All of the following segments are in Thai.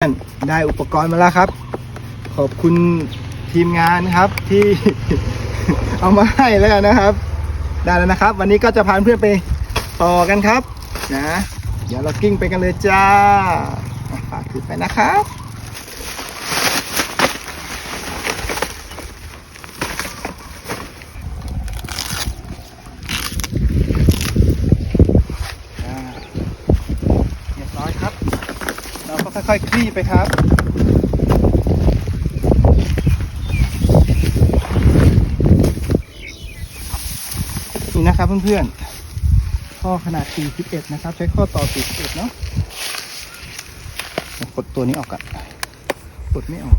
ได้อุปกรณ์มาแล้วครับ ขอบคุณทีมงานครับที่ เอามาให้แล้วกันนะครับ ได้แล้วนะครับ วันนี้ก็จะพาเพื่อนไปต่อกันครับ นะ เดี๋ยวเรากิ้งไปกันเลยจ้าฝากถือไปนะครับ อ่าเรียบร้อยครับ เราก็ ค่อยๆคลี่ไปครับ นี่นะครับเพื่อนๆ ข้อขนาด 41 นะครับ ใช้ข้อต่อ 41 เนาะกดตัวนี้ออกกันกดไม่ออก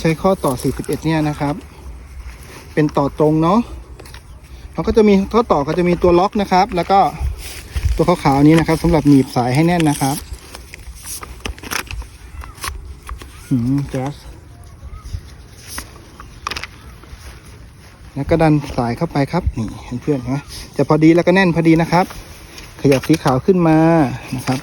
ใช้ข้อต่อ 41 เนี่ยนะครับ เป็นต่อตรงเนาะเขาก็จะมีข้อต่อก็จะมีตัวล็อกนะครับ แล้วก็ตัวขาวๆนี้นะครับสำหรับหนีบสายให้แน่นนะครับหืมจัสแล้วก็ดันสายเข้าไปครับนี่เพื่อนๆนะจะพอดีแล้วก็แน่นพอดีนะครับ ขยับสีขาวขึ้นมานะครับ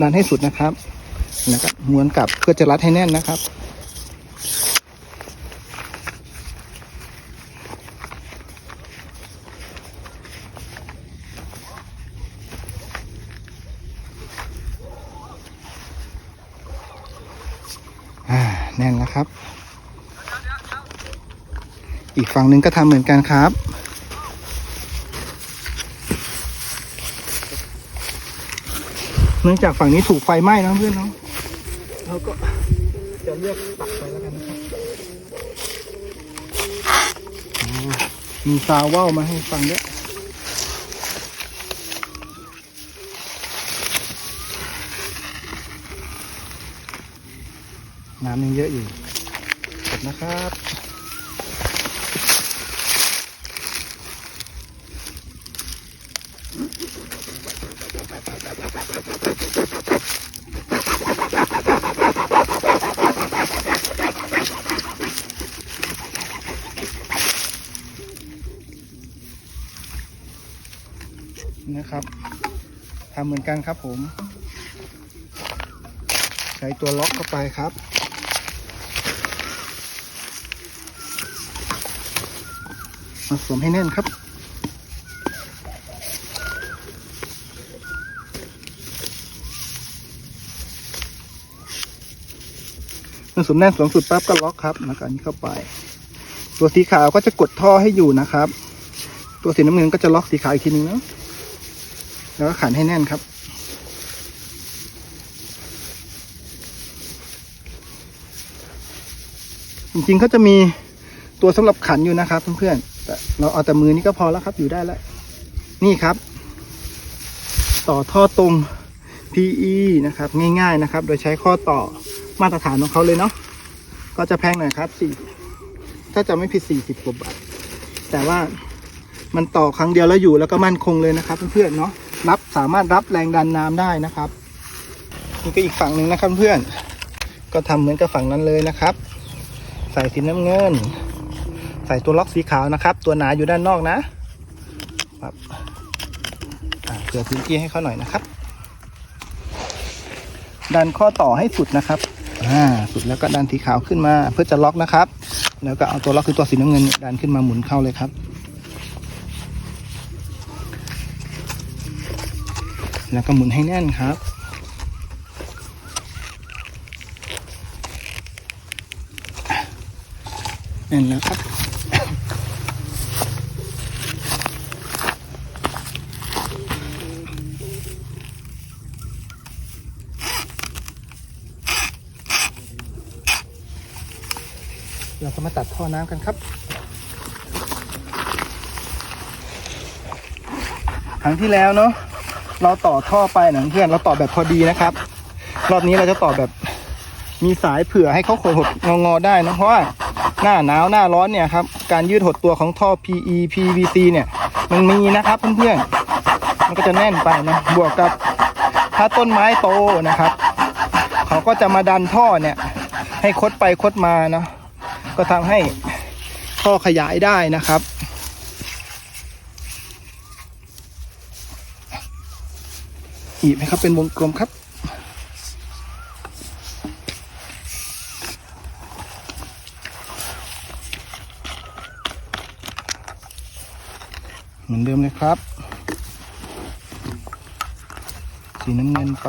ดันให้สุดนะครับแล้วก็ม้วนกลับเพื่อจะรัดให้แน่นนะครับ แน่นแล้วครับ อีกฝั่งหนึ่งก็ทำเหมือนกันครับเนื่องจากฝั่งนี้ถูกไฟไหม้นะเพื่อนเนาะเราก็จะเลือกตักไปแล้วกันนะครับมีซาวว่าวมาให้ฟังด้วย น้ำยังเยอะอยู่กดนะครับนะครับทำเหมือนกันครับผม ใช้ตัวล็อกเข้าไปครับ มา สวมให้แน่นครับ เมันสวมแน่นสวมสุดปั๊บก็ล็อกครับแล้วก็อันนี้เข้าไป ตัวสีขาวก็จะกดท่อให้อยู่นะครับ ตัวสีน้ำเงินก็จะล็อกสีขาวอีกทีนึงนะแล้วก็ขันให้แน่นครับจริงๆเขาจะมีตัวสำหรับขันอยู่นะครับเพื่อนๆ แต่เราเอาแต่มือนี้ก็พอแล้วครับอยู่ได้แล้ว นี่ครับ ต่อท่อตรง PE นะครับ ง่ายๆนะครับ โดยใช้ข้อต่อมาตรฐานของเขาเลยเนาะก็จะแพงหน่อยครับสี่ถ้าจะไม่ผิดสี่สิบกว่าบาทแต่ว่ามันต่อครั้งเดียวแล้วอยู่แล้วก็มั่นคงเลยนะครับ เพื่อนๆเนาะรับสามารถรับแรงดันน้ำได้นะครับนี่ก็อีกฝั่งหนึ่งนะครับเพื่อนก็ทำเหมือนกับฝั่งนั้นเลยนะครับ ใส่สีน้ำเงิน ส่ตัวล็อกสีขาวนะครับ ตัวหนาอยู่ด้านนอกนะครับอ่าเผื่อพื้นที่ให้เขาหน่อยนะครับ ดันข้อต่อให้สุดนะครับอ่าสุดแล้วก็ดันสีขาวขึ้นมาเพื่อจะล็อกนะครับ แล้วก็เอาตัวล็อกคือตัวสีน้ำเงินดันขึ้นมาหมุนเข้าเลยครับ แล้วก็หมุนให้แน่นครับแน่นแล้วครับ เราก็มาตัดท่อน้ำกันครับ ครั้งที่แล้วเนาะเราต่อท่อไปนะเพื่อนเราต่อแบบพอดีนะครับ รอบนี้เราจะต่อแบบมีสายเผื่อให้เขาโขดหดงอๆได้นะเพราะว่าหน้าหนาวหน้าร้อนเนี่ยครับการยืดหดตัวของท่อ PE PVC เนี่ย มันมีนะครับเพื่อนๆมันก็จะแน่นไปนะบวกกับถ้าต้นไม้โตนะครับ เขาก็จะมาดันท่อเนี่ย ให้คดไปคดมาเนาะ ก็ทำให้ท่อขยายได้นะครับ อีบให้ครับเป็นวงกลมครับ เหมือนเดิมเลยครับ สีน้ำเงินไป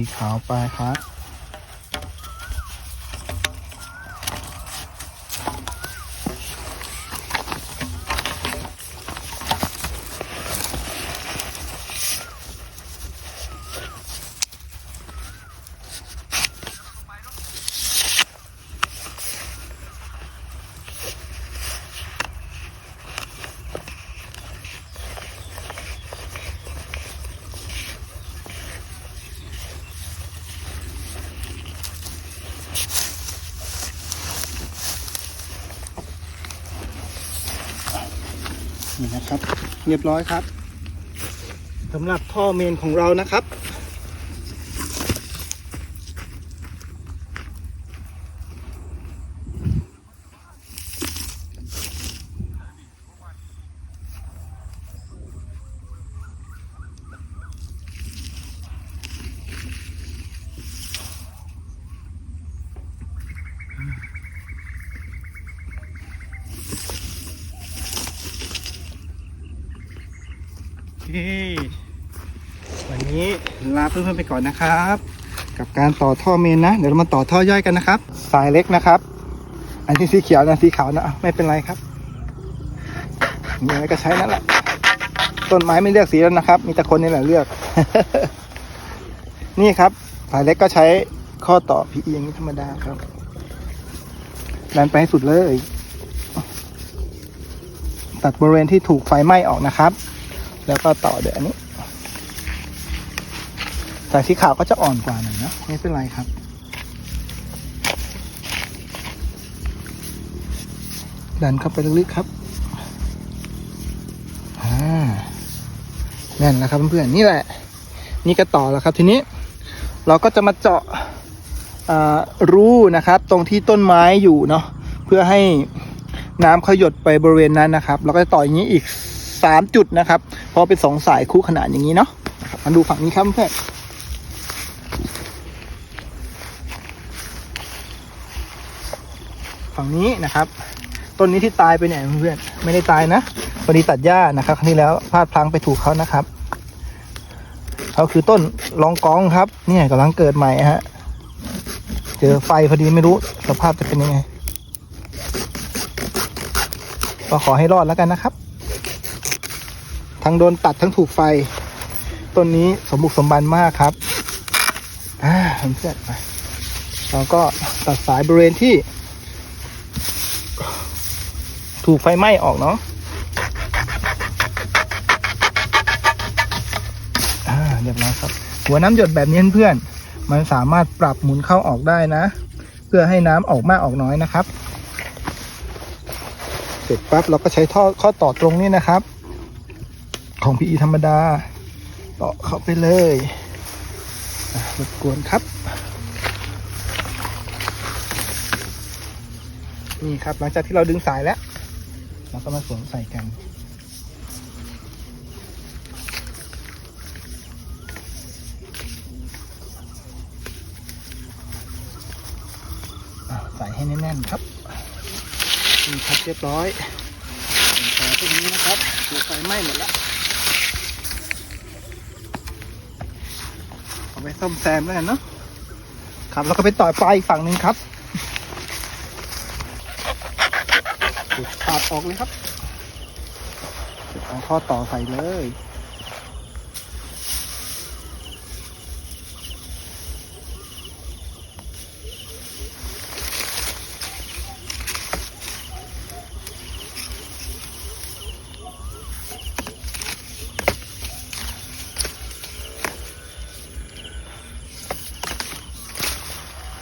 สีขาวไปครับ นี่นะครับ เรียบร้อยครับสำหรับท่อเมนของเรานะครับ วันนี้ลาเพื่อนๆไปก่อนนะครับ กับการต่อท่อเมนนะ เดี๋ยวเรามาต่อท่อย่อยกันนะครับ สายเล็กนะครับ อันที่สีเขียวนะสีขาวนะไม่เป็นไรครับมีอะไรก็ใช้นั่นแหละต้นไม้ไม่เลือกสีแล้วนะครับ มีแต่คนนี่แหละเลือก นี่ครับ สายเล็กก็ใช้ข้อต่อ PE อย่างนี้ธรรมดาครับดันไปให้สุดเลย ตัดบริเวณที่ถูกไฟไหม้ออกนะครับ แล้วก็ต่อเดี๋ยวอันนี้สายสีขาวก็จะอ่อนกว่าหน่อยนะไม่เป็นไรครับ ดันเข้าไปลึกๆครับอ่าแน่นแล้วครับเพื่อนๆนี่แหละ นี่ก็ต่อแล้วครับทีนี้ เราก็จะมาเจาะอ่ารูนะครับ ตรงที่ต้นไม้อยู่เนาะเพื่อให้น้ำเขาหยดไปบริเวณนั้นนะครับ เราก็จะต่ออย่างนี้อีก สามจุดนะครับเพราะเป็นสองสายคู่ขนานอย่างนี้เนาะมาดูฝั่งนี้ครับเพื่อนฝั่งนี้นะครับต้นนี้ที่ตายไปเนี่ยเพื่อนไม่ได้ตายนะพอดีตัดหญ้านะครับ ครั้งที่แล้วพลาดพลั้งไปถูกเขานะครับเขาคือต้นรองกองครับ เนี่ยกำลังเกิดใหม่ฮะเจอไฟพอดีไม่รู้สภาพจะเป็นยังไงก็ขอให้รอดแล้วกันนะครับ ทั้งโดนตัดทั้งถูกไฟ ต้นนี้สมบุกสมบันมากครับ อ่าเพื่อนๆไปเราก็ตัดสายบริเวณที่ ถูกไฟไหม้ออกเนาะอ่าเรียบร้อยครับ หัวน้ำหยดแบบนี้เพื่อน มันสามารถปรับหมุนเข้าออกได้นะ เพื่อให้น้ำออกมากออกน้อยนะครับ เสร็จปั๊บเราก็ใช้ท่อข้อต่อตรงนี้นะครับ ของ PE ธรรมดาต่อเข้าไปเลยอะรบกวนครับ นี่ครับหลังจากที่เราดึงสายแล้ว เราก็มาสวมใส่กันใส่ให้แน่นๆครับนี่ครับเรียบร้อยส่วนสายพวกนี้นะครับถูกไฟไหม้หมดแล้ว เอา ไปซ่อมแซมแล้วเนาะครับแล้วก็ไปต่อยปลายอีกฝั่งหนึ่งครับตัดออกเลยครับเอาข้อต่อใส่เลย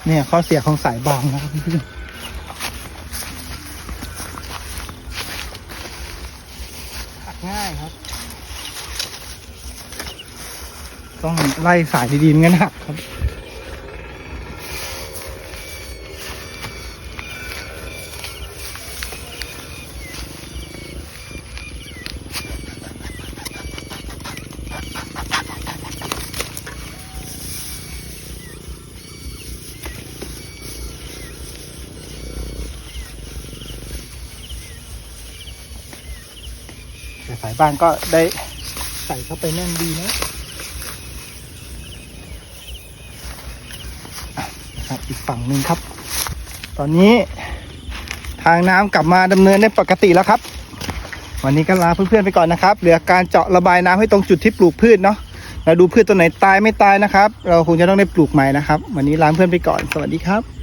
เนี่ยข้อเสียของสายบางนะครับเพื่อนหักง่ายครับ ต้องไล่สายดีๆไม่งั้นหักครับ บ้านก็ได้ใส่เข้าไปแน่นดีนะอีกฝั่งหนึ่งครับ ตอนนี้ทางน้ำกลับมาดำเนินได้ปกติแล้วครับ วันนี้ก็ลาเพื่อนๆไปก่อนนะครับ เหลือการเจาะระบายน้ำให้ตรงจุดที่ปลูกพืชเนาะเราดูพืชตัวไหนตายไม่ตายนะครับ เราคงจะต้องได้ปลูกใหม่นะครับ วันนี้ลาเพื่อนไปก่อน สวัสดีครับ